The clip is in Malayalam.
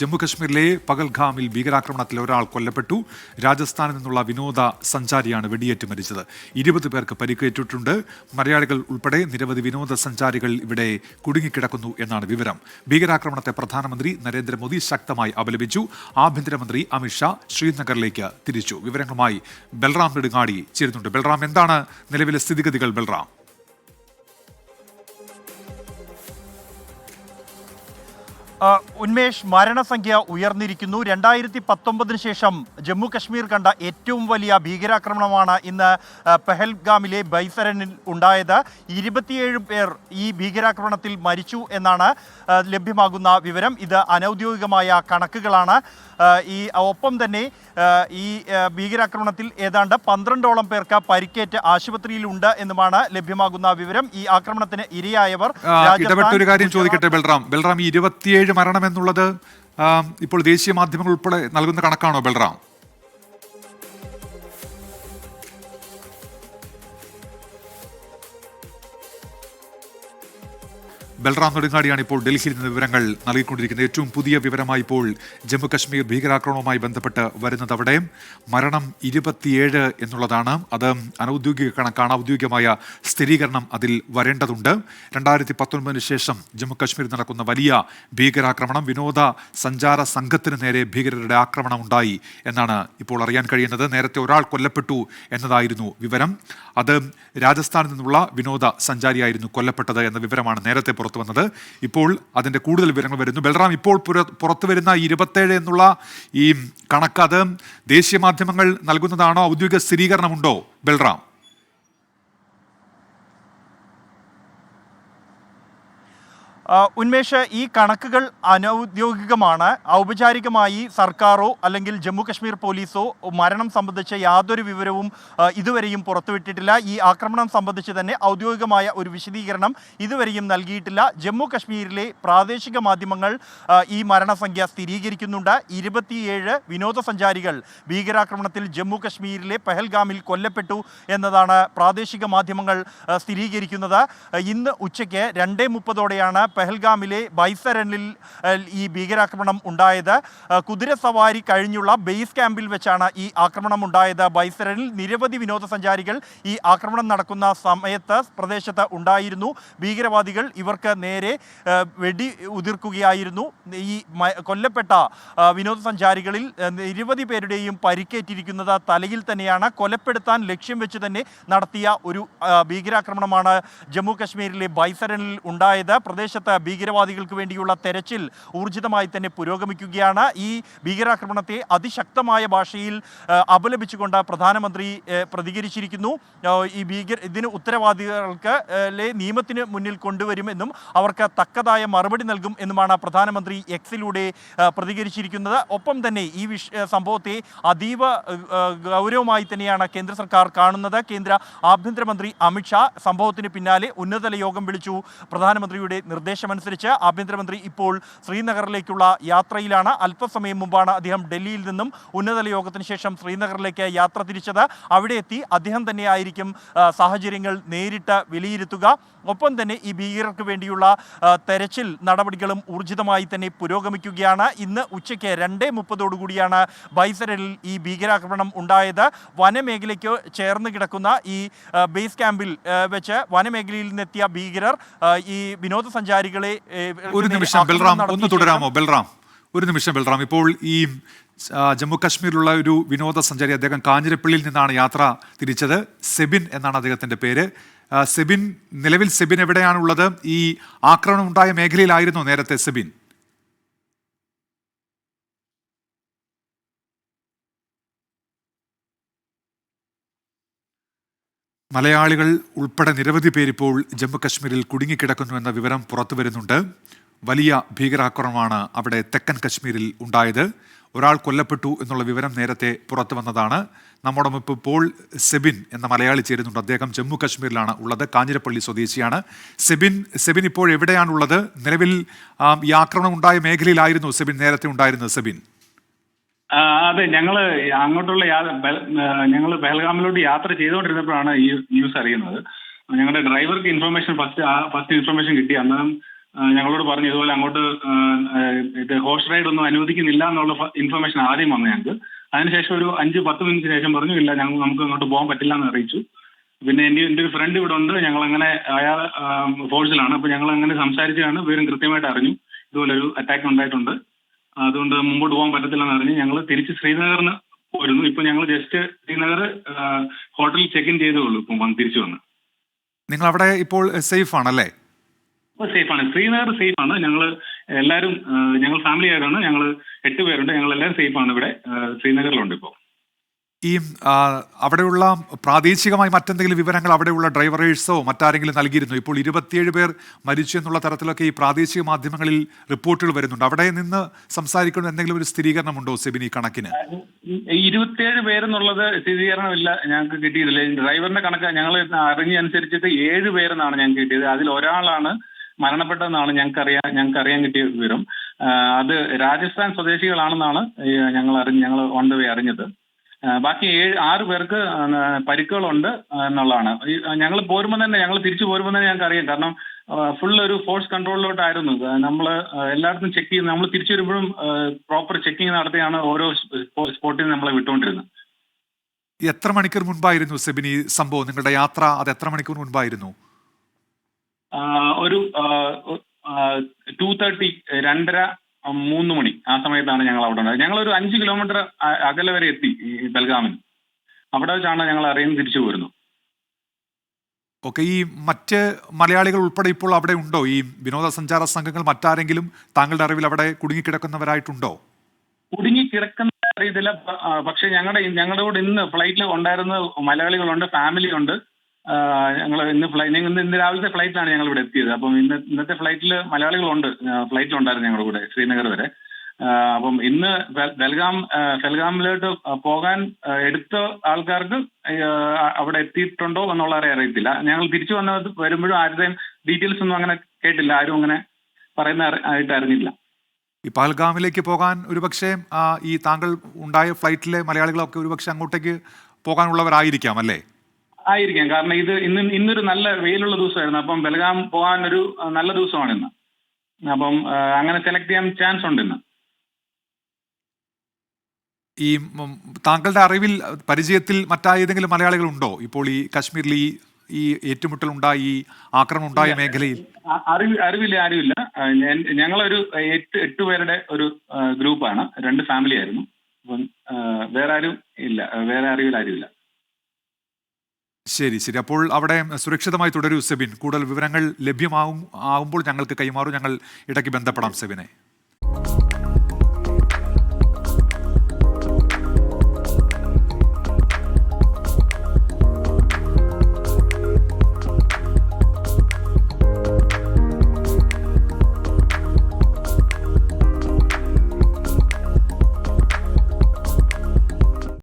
ജമ്മുകശ്മീരിലെ പകൽഗാമിൽ ഭീകരാക്രമണത്തിൽ ഒരാൾ കൊല്ലപ്പെട്ടു. രാജസ്ഥാനിൽ നിന്നുള്ള വിനോദ സഞ്ചാരിയാണ് വെടിയേറ്റ് മരിച്ചത്. ഇരുപത് പേർക്ക് പരിക്കേറ്റിട്ടുണ്ട്. മലയാളികൾ ഉൾപ്പെടെ നിരവധി വിനോദസഞ്ചാരികൾ ഇവിടെ കുടുങ്ങിക്കിടക്കുന്നു എന്നാണ് വിവരം. ഭീകരാക്രമണത്തെ പ്രധാനമന്ത്രി നരേന്ദ്രമോദി ശക്തമായി അപലപിച്ചു. ആഭ്യന്തരമന്ത്രി അമിത്ഷാ ശ്രീനഗറിലേക്ക് തിരിച്ചു. വിവരങ്ങളുമായി ബൽറാം നെടുങ്ങാടി ചേരുന്നുണ്ട്. ബൽറാം എന്താണ് നിലവിലെ സ്ഥിതിഗതികൾ? ബൽറാം. ഉന്മേഷ് മരണസംഖ്യ ഉയർന്നിരിക്കുന്നു. രണ്ടായിരത്തി പത്തൊമ്പതിന് ശേഷം ജമ്മു കശ്മീർ കണ്ട ഏറ്റവും വലിയ ഭീകരാക്രമണമാണ് ഇന്ന് പെഹൽഗാമിലെ ബൈസരനിൽ ഉണ്ടായത്. ഇരുപത്തിയേഴ് പേർ ഈ ഭീകരാക്രമണത്തിൽ മരിച്ചു എന്നാണ് ലഭ്യമാകുന്ന വിവരം. ഇത് അനൗദ്യോഗികമായ കണക്കുകളാണ്. ഈ ഒപ്പം തന്നെ ഈ ഭീകരാക്രമണത്തിൽ ഏതാണ്ട് പന്ത്രണ്ടോളം പേർക്ക് പരിക്കേറ്റ് ആശുപത്രിയിലുണ്ട് എന്നുമാണ് ലഭ്യമാകുന്ന വിവരം. ഈ ആക്രമണത്തിന് ഇരയായവർ ഒരു കാര്യം ചോദിക്കട്ടെ ബൽറാം. ബൽറാം ഈ ഇരുപത്തിയേഴ് മരണം എന്നുള്ളത് ഇപ്പോൾ ദേശീയ മാധ്യമങ്ങൾ ഉൾപ്പെടെ നൽകുന്ന കണക്കാണോ ബൽറാം? ബൽറാം നെടുങ്ങാടിയാണ് ഇപ്പോൾ ഡൽഹിയിൽ നിന്ന് വിവരങ്ങൾ നൽകിക്കൊണ്ടിരിക്കുന്നത്. ഏറ്റവും പുതിയ വിവരമായി ഇപ്പോൾ ജമ്മു കശ്മീർ ഭീകരാക്രമണവുമായി ബന്ധപ്പെട്ട് വരുന്നത് അവിടെ. മരണം ഇരുപത്തിയേഴ് എന്നുള്ളതാണ്. അത് അനൌദ്യോഗിക കണക്കാണ്. ഔദ്യോഗികമായ സ്ഥിരീകരണം അതിൽ വരേണ്ടതുണ്ട്. രണ്ടായിരത്തി പത്തൊൻപതിന് ശേഷം ജമ്മു കശ്മീരിൽ നടക്കുന്ന വലിയ ഭീകരാക്രമണം വിനോദ സഞ്ചാര സംഘത്തിന് നേരെ ഭീകരരുടെ ആക്രമണം ഉണ്ടായി എന്നാണ് ഇപ്പോൾ അറിയാൻ കഴിയുന്നത്. നേരത്തെ ഒരാൾ കൊല്ലപ്പെട്ടു എന്നതായിരുന്നു വിവരം. അത് രാജസ്ഥാനിൽ നിന്നുള്ള വിനോദ സഞ്ചാരിയായിരുന്നു കൊല്ലപ്പെട്ടത് എന്ന വിവരമാണ് നേരത്തെ പുറത്തു വന്നത്. ഇപ്പോൾ അതിന്റെ കൂടുതൽ വിവരങ്ങൾ വരുന്നു. ബൽറാം ഇപ്പോൾ പുറത്തു വരുന്ന ഇരുപത്തേഴ് എന്നുള്ള ഈ കണക്ക് അത് ദേശീയ മാധ്യമങ്ങൾ നൽകുന്നതാണോ? ഔദ്യോഗിക സ്ഥിരീകരണമുണ്ടോ? ബൽറാം. ഉന്മേഷ് ഈ കണക്കുകൾ അനൗദ്യോഗികമാണ്. ഔപചാരികമായി സർക്കാരോ അല്ലെങ്കിൽ ജമ്മു കശ്മീർ പോലീസോ മരണം സംബന്ധിച്ച യാതൊരു വിവരവും ഇതുവരെയും പുറത്തുവിട്ടിട്ടില്ല. ഈ ആക്രമണം സംബന്ധിച്ച് തന്നെ ഔദ്യോഗികമായ ഒരു വിശദീകരണം ഇതുവരെയും നൽകിയിട്ടില്ല. ജമ്മു കശ്മീരിലെ പ്രാദേശിക മാധ്യമങ്ങൾ ഈ മരണസംഖ്യ സ്ഥിരീകരിക്കുന്നുണ്ട്. ഇരുപത്തിയേഴ് വിനോദസഞ്ചാരികൾ ഭീകരാക്രമണത്തിൽ ജമ്മു കശ്മീരിലെ പെഹൽഗാമിൽ കൊല്ലപ്പെട്ടു എന്നതാണ് പ്രാദേശിക മാധ്യമങ്ങൾ സ്ഥിരീകരിക്കുന്നത്. ഇന്ന് ഉച്ചയ്ക്ക് രണ്ടേ മുപ്പതോടെയാണ് പെഹൽഗാമിലെ ബൈസറണിൽ ഈ ഭീകരാക്രമണം ഉണ്ടായത്. കുതിര കുതിരസവാരി കഴിഞ്ഞുള്ള ബേസ് ക്യാമ്പിൽ വെച്ചാണ് ഈ ആക്രമണം ഉണ്ടായത്. ബൈസരണിൽ നിരവധി വിനോദസഞ്ചാരികൾ ഈ ആക്രമണം നടക്കുന്ന സമയത്ത് പ്രദേശത്ത് ഉണ്ടായിരുന്നു. ഭീകരവാദികൾ ഇവർക്ക് നേരെ വെടി ഉതിർക്കുകയായിരുന്നു. ഈ കൊല്ലപ്പെട്ട വിനോദസഞ്ചാരികളിൽ നിരവധി പേരുടെയും പരിക്കേറ്റിരിക്കുന്നത് തലയിൽ തന്നെയാണ്. കൊലപ്പെടുത്താൻ ലക്ഷ്യം വെച്ച് തന്നെ നടത്തിയ ഒരു ഭീകരാക്രമണമാണ് ജമ്മു കശ്മീരിലെ ബൈസരണിൽ ഉണ്ടായത്. പ്രദേശത്ത് ഭീകരവാദികൾക്ക് വേണ്ടിയുള്ള തെരച്ചിൽ ഊർജിതമായി തന്നെ പുരോഗമിക്കുകയാണ്. ഈ ഭീകരാക്രമണത്തെ അതിശക്തമായ ഭാഷയിൽ അപലപിച്ചുകൊണ്ട് പ്രധാനമന്ത്രി പ്രതികരിച്ചിരിക്കുന്നു. ഈ ഭീകര ഇതിന് ഉത്തരവാദികൾക്ക് നിയമത്തിന് മുന്നിൽ കൊണ്ടുവരുമെന്നും അവർക്ക് തക്കതായ മറുപടി നൽകും എന്നുമാണ് പ്രധാനമന്ത്രി എക്സിലൂടെ പ്രതികരിച്ചിരിക്കുന്നത്. ഒപ്പം തന്നെ ഈ വിഷ സംഭവത്തെ അതീവ ഗൗരവമായി തന്നെയാണ് കേന്ദ്ര സർക്കാർ കാണുന്നത്. കേന്ദ്ര ആഭ്യന്തരമന്ത്രി അമിത്ഷാ സംഭവത്തിന് പിന്നാലെ ഉന്നതതല യോഗം വിളിച്ചു. പ്രധാനമന്ത്രിയുടെ നിർദ്ദേശമനുസരിച്ച് ആഭ്യന്തരമന്ത്രി ഇപ്പോൾ ശ്രീനഗറിലേക്കുള്ള യാത്രയിലാണ്. അല്പസമയം മുമ്പാണ് അദ്ദേഹം ഡൽഹിയിൽ നിന്നും ഉന്നതതല യോഗത്തിന് ശേഷം ശ്രീനഗറിലേക്ക് യാത്ര തിരിച്ചത്. അവിടെ എത്തി അദ്ദേഹം തന്നെയായിരിക്കും സാഹചര്യങ്ങൾ നേരിട്ട് വിലയിരുത്തുക. ഒപ്പം തന്നെ ഈ ഭീകരർക്ക് വേണ്ടിയുള്ള തെരച്ചിൽ നടപടികളും ഊർജിതമായി തന്നെ പുരോഗമിക്കുകയാണ്. ഇന്ന് ഉച്ചയ്ക്ക് രണ്ടേ മുപ്പതോടുകൂടിയാണ് ബൈസരലിൽ ഈ ഭീകരാക്രമണം ഉണ്ടായത്. വനമേഖലയ്ക്ക് ചേർന്ന് കിടക്കുന്ന ഈ ബേസ് ക്യാമ്പിൽ വെച്ച് വനമേഖലയിൽ നിന്നെത്തിയ ഭീകരർ ഈ വിനോദസഞ്ചാരികളെ ഏ, ഒരു നിമിഷം ബൽറാം ഒന്ന് തുടരാമോ? ബൽറാം ഒരു നിമിഷം ബൽറാം. ഇപ്പോൾ ഈ ജമ്മു കാശ്മീരിലുള്ള ഒരു വിനോദസഞ്ചാരി അദ്ദേഹം കാഞ്ഞിരപ്പള്ളിയിൽ നിന്നാണ് യാത്ര തിരിച്ചത്. സെബിൻ എന്നാണ് അദ്ദേഹത്തിന്റെ പേര്. സെബിൻ നിലവിൽ സെബിൻ എവിടെയാണുള്ളത്? ഈ ആക്രമണം ഉണ്ടായ മേഖലയിലായിരുന്നു നേരത്തെ സെബിൻ. മലയാളികൾ ഉൾപ്പെടെ നിരവധി പേരിപ്പോൾ ജമ്മു കശ്മീരിൽ കുടുങ്ങിക്കിടക്കുന്നു എന്ന വിവരം പുറത്തു വരുന്നുണ്ട്. വലിയ ഭീകരാക്രമണമാണ് അവിടെ തെക്കൻ കശ്മീരിൽ ഉണ്ടായത്. ഒരാൾ കൊല്ലപ്പെട്ടു എന്നുള്ള വിവരം നേരത്തെ പുറത്തു വന്നതാണ്. നമ്മുടെ മുപ്പ് ഇപ്പോൾ സെബിൻ എന്ന മലയാളി ചേരുന്നുണ്ട്. അദ്ദേഹം ജമ്മു കശ്മീരിലാണ് ഉള്ളത്. കാഞ്ഞിരപ്പള്ളി സ്വദേശിയാണ്. സെബിൻ സെബിൻ ഇപ്പോൾ എവിടെയാണുള്ളത്? നിലവിൽ ഈ ആക്രമണം ഉണ്ടായ മേഖലയിലായിരുന്നു സെബിൻ നേരത്തെ ഉണ്ടായിരുന്നത് സെബിൻ. ആ, അതെ ഞങ്ങൾ അങ്ങോട്ടുള്ള ബെൽ- പെഹൽഗാമിലോട്ട് യാത്ര ചെയ്തുകൊണ്ടിരുന്നപ്പോഴാണ് ഈ ന്യൂസ് അറിയുന്നത്. ഞങ്ങളുടെ ഡ്രൈവർക്ക് ഇൻഫർമേഷൻ ഫസ്റ്റ് ഫസ്റ്റ് ഇൻഫർമേഷൻ കിട്ടി. അന്നേരം ഞങ്ങളോട് പറഞ്ഞു ഇതുപോലെ അങ്ങോട്ട് ആ, ആ, ഇത് ഹോഴ്സ് റൈഡ് ഒന്നും അനുവദിക്കുന്നില്ല എന്നുള്ള ഇൻഫർമേഷൻ ആദ്യം വന്നു ഞങ്ങൾക്ക്. അതിനുശേഷം ഒരു അഞ്ച് പത്ത് മിനിറ്റ് ശേഷം പറഞ്ഞു ഇല്ല ഞങ്ങൾ നമുക്ക് അങ്ങോട്ട് പോകാൻ പറ്റില്ല എന്ന് അറിയിച്ചു. പിന്നെ എന്റെ എന്റെ ഒരു ഫ്രണ്ട് ഇവിടെ ഉണ്ട്. ഞങ്ങൾ അങ്ങനെ അയാൾ ഫോഴ്സിലാണ് അപ്പൊ ഞങ്ങൾ അങ്ങനെ സംസാരിച്ചാണ് വിവരം കൃത്യമായിട്ട് അറിഞ്ഞു. ഇതുപോലെ ഒരു അറ്റാക്ക് ഉണ്ടായിട്ടുണ്ട്. അതുകൊണ്ട് മുമ്പോട്ട് പോകാൻ പറ്റത്തില്ലെന്ന് അറിഞ്ഞ് ഞങ്ങൾ തിരിച്ച് ശ്രീനഗറിന് പോയിരുന്നു ഇപ്പൊ ഞങ്ങൾ ജസ്റ്റ് ശ്രീനഗർ ഹോട്ടലിൽ ചെക്ക് ഇൻ ചെയ്തേ ഉള്ളൂ ഇപ്പം വന്ന് തിരിച്ചു വന്ന്. നിങ്ങൾ അവിടെ ഇപ്പോൾ സേഫ് ആണല്ലേ? സേഫ് ആണ്. ശ്രീനഗർ സേഫ് ആണ്. ഞങ്ങൾ എല്ലാവരും ഞങ്ങൾ ഫാമിലി ആയിട്ടാണ് ഞങ്ങൾ എട്ട് പേരുണ്ട്. ഞങ്ങൾ എല്ലാവരും സേഫ് ആണ് ഇവിടെ. ശ്രീനഗറിലുണ്ട് ഇപ്പോൾ ഈ അവിടെയുള്ള പ്രാദേശികമായി മറ്റെന്തെങ്കിലും വിവരങ്ങൾ അവിടെയുള്ള ഡ്രൈവറേഴ്സോ മറ്റാരെങ്കിലും നൽകിയിരുന്നു? ഇപ്പോൾ ഇരുപത്തിയേഴ് പേർ മരിച്ചു എന്നുള്ള തരത്തിലൊക്കെ ഈ പ്രാദേശിക മാധ്യമങ്ങളിൽ റിപ്പോർട്ടുകൾ വരുന്നുണ്ട്. അവിടെ നിന്ന് സംസാരിക്കുന്ന എന്തെങ്കിലും ഒരു സ്ഥിരീകരണം ഉണ്ടോ സെബിനി കണക്കിന്? ഇരുപത്തിയേഴ് പേരെന്നുള്ളത് സ്ഥിരീകരണമില്ല ഞങ്ങൾക്ക് കിട്ടിയിട്ടില്ല. ഡ്രൈവറിന്റെ കണക്ക് ഞങ്ങൾ അറിഞ്ഞ അനുസരിച്ചിട്ട് ഏഴ് പേരെന്നാണ് ഞങ്ങൾക്ക് കിട്ടിയത്. അതിൽ ഒരാളാണ് മരണപ്പെട്ടതെന്നാണ് ഞങ്ങൾക്ക് അറിയാൻ ഞങ്ങൾക്ക് അറിയാൻ കിട്ടിയ വിവരം. അത് രാജസ്ഥാൻ സ്വദേശികളാണെന്നാണ് ഞങ്ങൾ അറിഞ്ഞ് ഞങ്ങൾ ഓൺ ദ വേ അറിഞ്ഞത്. ബാക്കി ഏഴ് ആറ് പേർക്ക് പരിക്കുകളുണ്ട് എന്നുള്ളതാണ്. ഞങ്ങൾ പോരുമ്പോൾ തന്നെ ഞങ്ങൾ തിരിച്ചു പോരുമ്പോൾ തന്നെ ഞങ്ങൾക്ക് അറിയാം. കാരണം ഫുൾ ഒരു ഫോഴ്സ് കൺട്രോളിലോട്ടായിരുന്നു നമ്മൾ എല്ലായിടത്തും ചെക്ക് ചെയ്ത് നമ്മൾ തിരിച്ചു വരുമ്പോഴും പ്രോപ്പർ ചെക്കിങ് നടത്തിയാണ് ഓരോ സ്പോട്ടിൽ നമ്മളെ വിട്ടുകൊണ്ടിരുന്നത്. എത്ര മണിക്കൂർ മുൻപായിരുന്നു സെബിൻ ഈ സംഭവം? നിങ്ങളുടെ യാത്ര അത് എത്ര മണിക്കൂർ മുൻപായിരുന്നു? ഒരു ടു തേർട്ടി രണ്ടര മൂന്ന് മണി ആ സമയത്താണ് ഞങ്ങൾ അവിടെ ഉണ്ടായത് ഞങ്ങൾ ഒരു അഞ്ച് കിലോമീറ്റർ അകലെ വരെ എത്തി. ഈ ബൽഗാമിൽ. അവിടെ വെച്ചാണ് ഞങ്ങൾ അറിയുന്നത് തിരിച്ചു പോരുന്നു ഓക്കെ ഈ മറ്റ് മലയാളികൾ ഉൾപ്പെടെ ഇപ്പോൾ അവിടെ ഉണ്ടോ? ഈ വിനോദസഞ്ചാര സംഘങ്ങൾ മറ്റാരെങ്കിലും താങ്കളുടെ അറിവിൽ അവിടെ കുടുങ്ങിക്കിടക്കുന്നവരായിട്ടുണ്ടോ? കുടുങ്ങി കിടക്കുന്ന അറിയത്തില്ല പക്ഷെ ഞങ്ങളുടെ ഞങ്ങളുടെ കൂടെ ഇന്ന് ഫ്ലൈറ്റിൽ ഉണ്ടായിരുന്ന മലയാളികളുണ്ട് ഫാമിലി ഉണ്ട് ഞങ്ങൾ ഇന്ന് ഫ്ലൈറ്റ് ഇന്ന് ഇന്ന് രാവിലത്തെ ഫ്ലൈറ്റിലാണ് ഞങ്ങൾ ഇവിടെ എത്തിയത്. അപ്പം ഇന്ന് ഇന്നത്തെ ഫ്ലൈറ്റിൽ മലയാളികളുണ്ട്. ഫ്ലൈറ്റിലുണ്ടായിരുന്നു ഞങ്ങളുടെ കൂടെ ശ്രീനഗർ വരെ. അപ്പം ഇന്ന് ബെൽഗാം ബൽഗാം ബൽഗാമിലോട്ട് പോകാൻ എടുത്ത ആൾക്കാർക്ക് അവിടെ എത്തിയിട്ടുണ്ടോ എന്നുള്ള അറിയത്തില്ല. ഞങ്ങൾ തിരിച്ചു വന്ന വരുമ്പോഴും ആരുടെയും ഡീറ്റെയിൽസ് ഒന്നും അങ്ങനെ കേട്ടില്ല. ആരും അങ്ങനെ പറയുന്ന ആയിട്ട് അറിഞ്ഞില്ല. ഈ പഹൽഗാമിലേക്ക് പോകാൻ ഒരുപക്ഷെ ഈ താങ്കൾ ഉണ്ടായ ഫ്ലൈറ്റിലെ മലയാളികളൊക്കെ ഒരുപക്ഷെ അങ്ങോട്ടേക്ക് പോകാനുള്ളവരായിരിക്കാം അല്ലേ? ആയിരിക്കാം. കാരണം ഇത് ഇന്ന് ഇന്നൊരു നല്ല വെയിലുള്ള ദിവസമായിരുന്നു. അപ്പം ബലഗാം പോകാൻ ഒരു നല്ല ദിവസമാണ് ഇന്ന് അപ്പം അങ്ങനെ സെലക്ട് ചെയ്യാൻ ചാൻസ് ഉണ്ട് ഇന്ന് ഈ താങ്കളുടെ അറിവിൽ പരിചയത്തിൽ മറ്റായതെങ്കിലും മലയാളികൾ ഉണ്ടോ? ഇപ്പോൾ ഈ കാശ്മീരിൽ ഈ ഈ ഏറ്റുമുട്ടൽ ഉണ്ടായി ഈ ആക്രമണം ഉണ്ടായ മേഖലയിൽ. അറിവ് അറിവില്ല ആരുമില്ല. ഞങ്ങളൊരു എട്ട് എട്ട് പേരുടെ ഒരു ഗ്രൂപ്പാണ്. രണ്ട് ഫാമിലി ആയിരുന്നു. അപ്പം വേറെ ആരും ഇല്ല. വേറെ അറിവിൽ ആരുമില്ല. ശരി ശരി. അപ്പോൾ അവിടെ സുരക്ഷിതമായി തുടരൂ സെബിൻ. കൂടുതൽ വിവരങ്ങൾ ലഭ്യമാകും ആകുമ്പോൾ ഞങ്ങൾക്ക് കൈമാറും. ഞങ്ങൾ ഇടയ്ക്ക് ബന്ധപ്പെടാം സെബിനെ.